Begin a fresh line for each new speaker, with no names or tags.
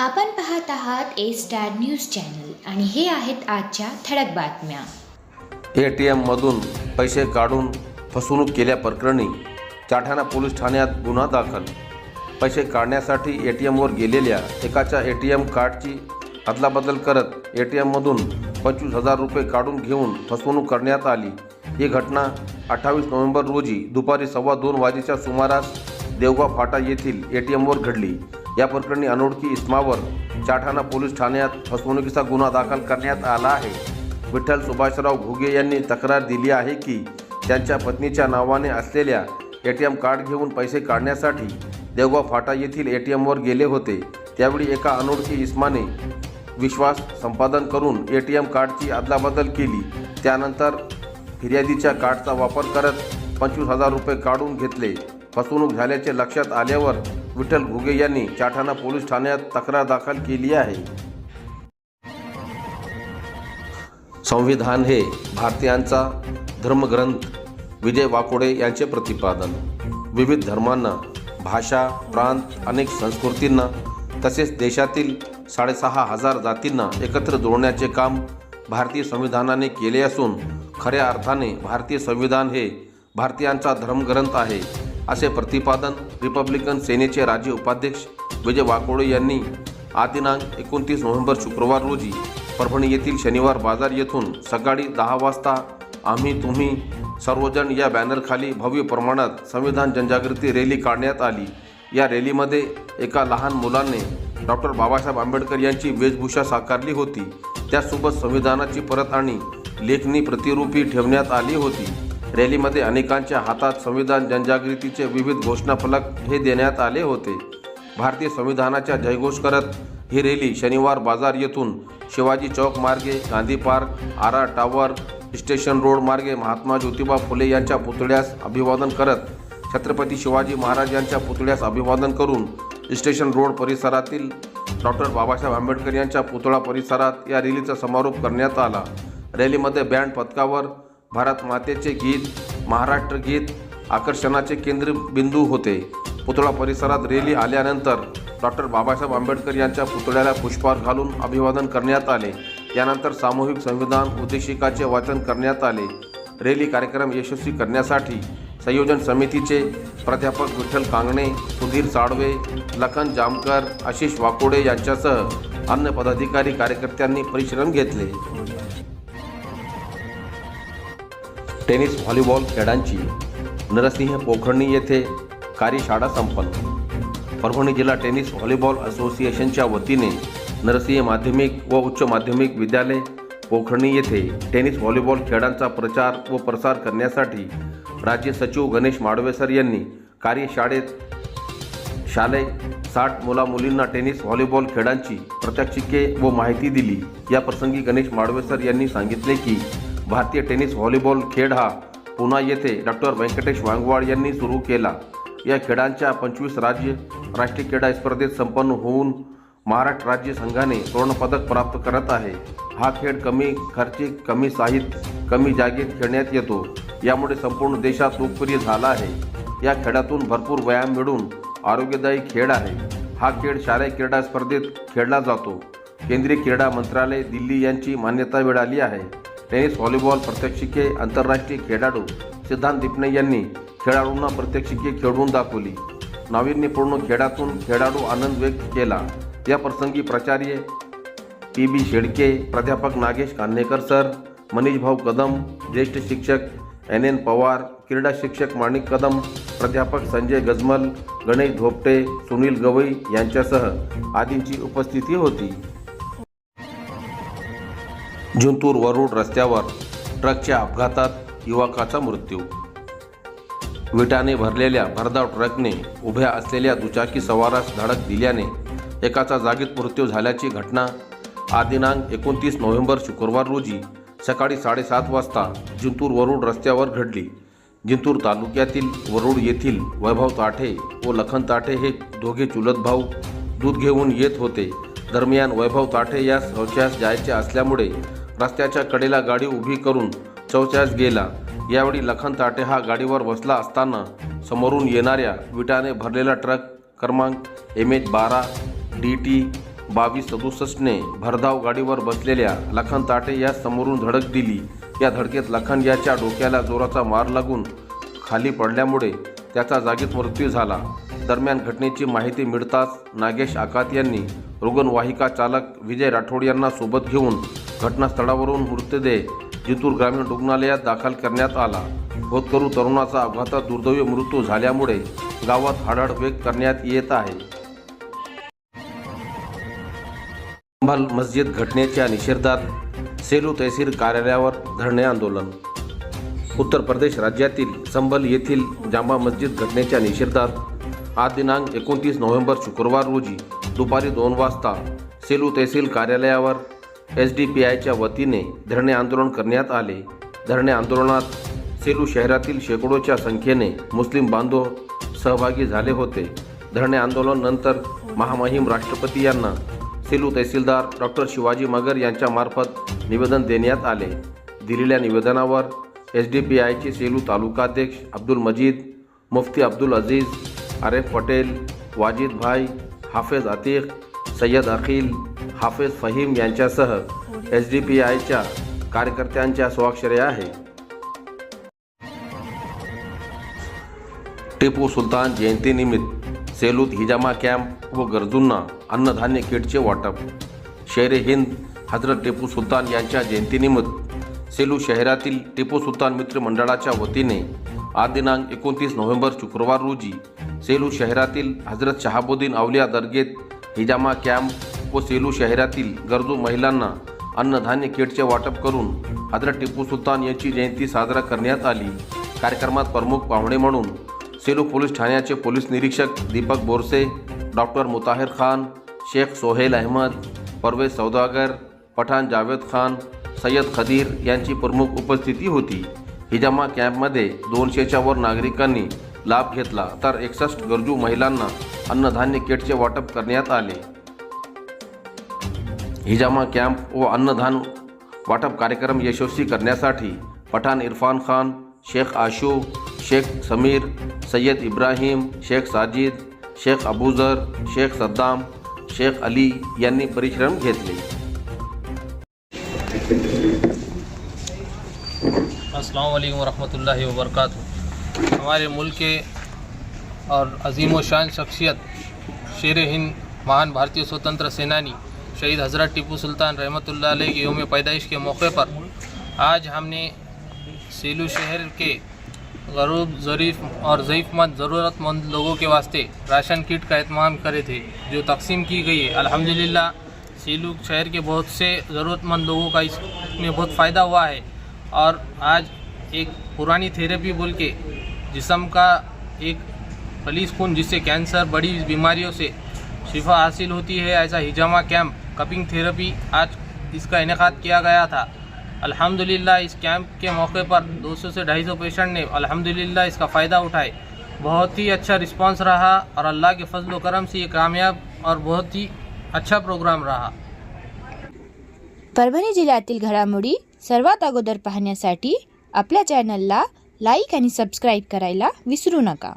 आपण पाहत आहात ए स्टार न्यूज चॅनल आणि हे आहेत आजच्या ठळक बातम्या.
ए टी एममधून पैसे काढून फसवणूक केल्याप्रकरणी चाठाणा पोलीस ठाण्यात गुन्हा दाखल. पैसे काढण्यासाठी ए टी एमवर गेलेल्या एकाच्या ए टी एम कार्डची अदलाबदल करत ए टी एममधून पंचवीस हजार रुपये काढून घेऊन फसवणूक करण्यात आली. ही घटना अठ्ठावीस नोव्हेंबर रोजी दुपारी सव्वा दोन वाजेच्या सुमारास देवगाव फाटा येथील ए टी एमवर घडली. या प्रकरणी अनोळखी इस्मावर चाठाणा पोलीस ठाण्यात फसवणुकीचा गुन्हा दाखल करण्यात आला आहे. विठ्ठल सुभाषराव घुगे यांनी तक्रार दिली आहे की त्यांच्या पत्नीच्या नावाने असलेल्या ए टी एम कार्ड घेऊन पैसे काढण्यासाठी देवगाव फाटा येथील ए टी एमवर गेले होते. त्यावेळी एका अनोळखी इस्माने विश्वास संपादन करून ए टी एम कार्डची अदलाबदल केली. त्यानंतर फिर्यादीच्या कार्डचा वापर करत पंचवीस हजार रुपये काढून घेतले. फसवणूक झाल्याचे लक्षात आल्यावर विठ्ठल घुगे यांनी चाठाणा पोलीस ठाण्यात तक्रार दाखल केली आहे. संविधान हे भारतीयांचा धर्मग्रंथ. विजय वाकोडे यांचे प्रतिपादन. विविध धर्मांना भाषा प्रांत अनेक संस्कृतींना तसेच देशातील साडेसहा हजार जातींना एकत्र जोडण्याचे काम भारतीय संविधानाने केले असून खऱ्या अर्थाने भारतीय संविधान हे भारतीयांचा धर्मग्रंथ आहे. असे प्रतिपादन रिपब्लिकन सेनेचे राज्य उपाध्यक्ष विजय वाकोडे यांनी आज दिनांक एकोणतीस नोव्हेंबर शुक्रवार रोजी परभणी येथील शनिवार बाजार येथून सकाळी दहा वाजता आम्ही तुम्ही सर्वजण या बॅनरखाली भव्य प्रमाणात संविधान जनजागृती रॅली काढण्यात आली. या रॅलीमध्ये एका लहान मुलाने डॉक्टर बाबासाहेब आंबेडकर यांची वेशभूषा साकारली होती. त्यासोबत संविधानाची परत आणि लेखणी प्रतिरूपी ठेवण्यात आली होती. रॅलीमध्ये अनेकांच्या हातात संविधान जनजागृतीचे विविध घोषणाफलक हे देण्यात आले होते. भारतीय संविधानाच्या जयघोष करत ही रॅली शनिवार बाजार येथून शिवाजी चौक मार्गे Gandhi park Ara tower station road मार्गे महात्मा ज्योतिबा फुले यांच्या पुतळ्यास अभिवादन करत छत्रपती शिवाजी महाराज यांच्या पुतळ्यास अभिवादन करून स्टेशन रोड परिसरातील डॉक्टर बाबासाहेब आंबेडकर यांच्या पुतळा परिसरात या रॅलीचा समारोप करण्यात आला. रॅलीमध्ये बँड पथकावर भारत मातेचे गीत महाराष्ट्र गीत आकर्षणाचे केंद्रबिंदू होते. पुतळा परिसरात रॅली आल्यानंतर डॉक्टर बाबासाहेब आंबेडकर यांच्या पुतळ्याला पुष्पहार घालून अभिवादन करण्यात आले. यानंतर सामूहिक संविधान उद्देशिकाचे वाचन करण्यात आले. रॅली कार्यक्रम यशस्वी करण्यासाठी संयोजन समितीचे प्राध्यापक विठ्ठल कांगणे सुधीर साळवे लखन जामकर आशिष वाकोडे यांच्यासह अन्य पदाधिकारी कार्यकर्त्यांनी परिश्रम घेतले. टेनिस व्हॉलीबॉल खेळांची नरसिंह पोखर्णी येथे कार्यशाळा संपन्न. परभणी जिल्हा टेनिस व्हॉलीबॉल असोसिएशनच्या वतीने नरसिंह माध्यमिक व उच्च माध्यमिक विद्यालय पोखर्णी येथे टेनिस व्हॉलीबॉल खेळांचा प्रचार व प्रसार करण्यासाठी राज्य सचिव गणेश माडवेसर यांनी कार्यशाळेत शालेय साठ मुलामुलींना टेनिस व्हॉलीबॉल खेळांची प्रात्यक्षिके व माहिती दिली. या प्रसंगी गणेश माडवेसर यांनी सांगितले की भारतीय टेनिस व्हॉलीबॉल खेळ हा पुन्हा येथे डॉक्टर व्यंकटेश वांगवाड यांनी सुरू केला. या खेळांच्या पंचवीस राज्य राष्ट्रीय क्रीडा स्पर्धेत संपन्न होऊन महाराष्ट्र राज्य संघाने सुवर्णपदक प्राप्त करत आहे. हा खेळ कमी खर्चिक कमी साहित्य कमी जागेत खेळण्यात येतो. यामुळे संपूर्ण देशात लोकप्रिय झाला आहे. या खेळातून भरपूर व्यायाम मिळून आरोग्यदायी खेळ आहे. हा खेळ शालेय क्रीडा स्पर्धेत खेळला जातो. केंद्रीय क्रीडा मंत्रालय दिल्ली यांची मान्यता मिळाली आहे. टेनिस व्हॉलीबॉल प्रात्यक्षिके आंतरराष्ट्रीय खेळाडू सिद्धांत दिपणे यांनी खेळाडूंना प्रात्यक्षिके खेळवून दाखवली. नाविन्यपूर्ण खेळातून खेळाडू आनंद व्यक्त केला. या प्रसंगी प्राचार्य पी बी शेडके प्राध्यापक नागेश कान्हेकर सर मनीष भाऊ कदम ज्येष्ठ शिक्षक एन एन पवार क्रीडा शिक्षक माणिक कदम प्राध्यापक संजय गजमल गणेश धोपटे सुनील गवई यांच्यासह आदींची उपस्थिती होती. जिंतूर वरुड रस्त्यावर ट्रकच्या अपघातात युवकाचा मृत्यू. विटाने भरलेल्या भरधाव ट्रकने उभ्या असलेल्या दुचाकी सवारास धडक दिल्याने एकाचा जागीत मृत्यू झाल्याची घटना आदिनांक एकोणतीस नोव्हेंबर शुक्रवार रोजी सकाळी साडेसात वाजता जिंतूर वरुड रस्त्यावर घडली. जिंतूर तालुक्यातील वरुड येथील वैभव ताठे व लखन ताठे हे दोघे चुलत भाऊ दूध घेऊन येत होते. दरम्यान वैभव ताठे या शौचास जायचे असल्यामुळे रस्त्याच्या कडेला गाडी उभी करून शौचास गेला. यावेळी लखन ताटे हा गाडीवर बसला असताना समोरून येणाऱ्या विटाने भरलेला ट्रक क्रमांक एम एच बारा डी टी बावीस सदुसष्टने भरधाव गाडीवर बसलेल्या लखन ताटे या समोरून धडक दिली. या धडकेत लखन याच्या डोक्याला जोराचा मार लागून खाली पडल्यामुळे त्याचा जागीच मृत्यू झाला. दरम्यान घटनेची माहिती मिळताच नागेश आकात यांनी रुग्णवाहिका चालक विजय राठोड यांना सोबत घेऊन घटनास्थळावरून मृतदेह जितूर ग्रामीण रुग्णालयात दाखल करण्यात आला. होतकरू तरुणाचा अपघातात दुर्दैवी मृत्यू झाल्यामुळे गावात हाडाड व्यक्त करण्यात येत आहे. अंबल मस्जिद घटनेच्या निषेधात सेलू तहसील कार्यालयावर धरणे आंदोलन. उत्तर प्रदेश राज्यातील संभल येथील जामा मस्जिद घटनेच्या निषेधात आज दिनांक एकोणतीस नोव्हेंबर शुक्रवार रोजी दुपारी दोन वाजता सेलू तहसील कार्यालयावर एस डी पी आयच्या वतीने धरणे आंदोलन करण्यात आले. धरणे आंदोलनात सेलू शहरातील शेकडोच्या संख्येने मुस्लिम बांधव सहभागी झाले होते. धरणे आंदोलन नंतर महामहिम राष्ट्रपती यांना सेलू तहसीलदार डॉक्टर शिवाजी मगर यांच्यामार्फत निवेदन देण्यात आले. दिलेल्या निवेदनावर एस डी पी आयचे सेलू तालुकाध्यक्ष अब्दुल मजीद मुफ्ती अब्दुल अजीज आरेफ पटेल वाजिद भाई हाफेज अतीक सय्यद अखिल हाफिज फहीम यांच्यासह एस डी पी आयच्या कार्यकर्त्यांच्या स्वाक्षरी आहे. टिपू सुलतान जयंतीनिमित्त सेलूत हिजामा कॅम्प व गरजूंना अन्नधान्य किटचे वाटप. शेर हिंद हजरत टिपू सुलतान यांच्या जयंतीनिमित्त सेलू शहरातील टिपू सुलतान मित्र मंडळाच्या वतीने आज दिनांक एकोणतीस नोव्हेंबर शुक्रवार रोजी सेलू शहरातील हजरत शहाबुद्दीन अवलिया दर्गेत हिजामा कॅम्प व सेलू शहरातील गरजू महिलांना अन्नधान्य किटचे वाटप करून हजरत टिपू सुलतान यांची जयंती साजरा करण्यात आली. कार्यक्रमात प्रमुख पाहुणे म्हणून सेलू पोलीस ठाण्याचे पोलीस निरीक्षक दीपक बोरसे डॉक्टर मुताहिर खान शेख सोहेल अहमद परवेज सौदागर पठाण जावेद खान सय्यद खदीर यांची प्रमुख उपस्थिती होती. हिजामा कॅम्पमध्ये दोनशेच्या वर नागरिकांनी लाभ घेतला तर एकसष्ट गरजू महिलांना अन्नधान्य किटचे वाटप करण्यात आले. हिजामा कॅम्प व अन्नधान वाटप कार्यक्रम यशस्वी करण्यासाठी पठाण इरफान खान, शेख आशू, शेख समीर, सय्यद इब्राहिम, शेख साजिद, शेख अबूजर शेख सद्दाम, शेख अली यांनी परिश्रम घेतले.
अस्सलाम वालेकुम रहमतुल्लाहि व बरकातहू. हमारे मुल्क के और अजीम शान शख्सियत शेर हिंद महान भारतीय स्वतंत्र सेनानी शहीद हज़रत टीपू सुल्तान रहमतुल्लाह अलैह के योम पैदाइश के मौके पर आज हमने सेलू शहर के गरीब, ज़रीफ और ज़यीफ़मंद ज़रूरतमंद लोगों के वास्ते राशन किट का अहतमाम करे थे, जो तकसीम की गई है। अल्हम्दुलिल्लाह, सेलू शहर के बहुत से ज़रूरतमंद लोगों का इसमें बहुत फ़ायदा हुआ है। और आज एक पुरानी थेरेपी बोल के जिसम का एक खलीज खून जिससे कैंसर, बड़ी बीमारियों से शिफा हासिल होती है, ऐसा हिजामा कैंप कपिंग थेरेपी आज इसका इनका किया गया था। अल्हम्दुलिल्लाह इस कैंप के मौके पर 200 से 250 पेशेंट ने अल्हम्दुलिल्लाह इसका फ़ायदा उठाए। बहुत ही अच्छा रिस्पांस रहा और अल्लाह के फजल करम से ये कामयाब और बहुत ही अच्छा प्रोग्राम रहा।
परभणी जिल्ह्यातील घडामोडी सर्वात अगोदर पाहण्यासाठी आपल्या चॅनलला लाईक आणि सबस्क्राईब करायला विसरू नका।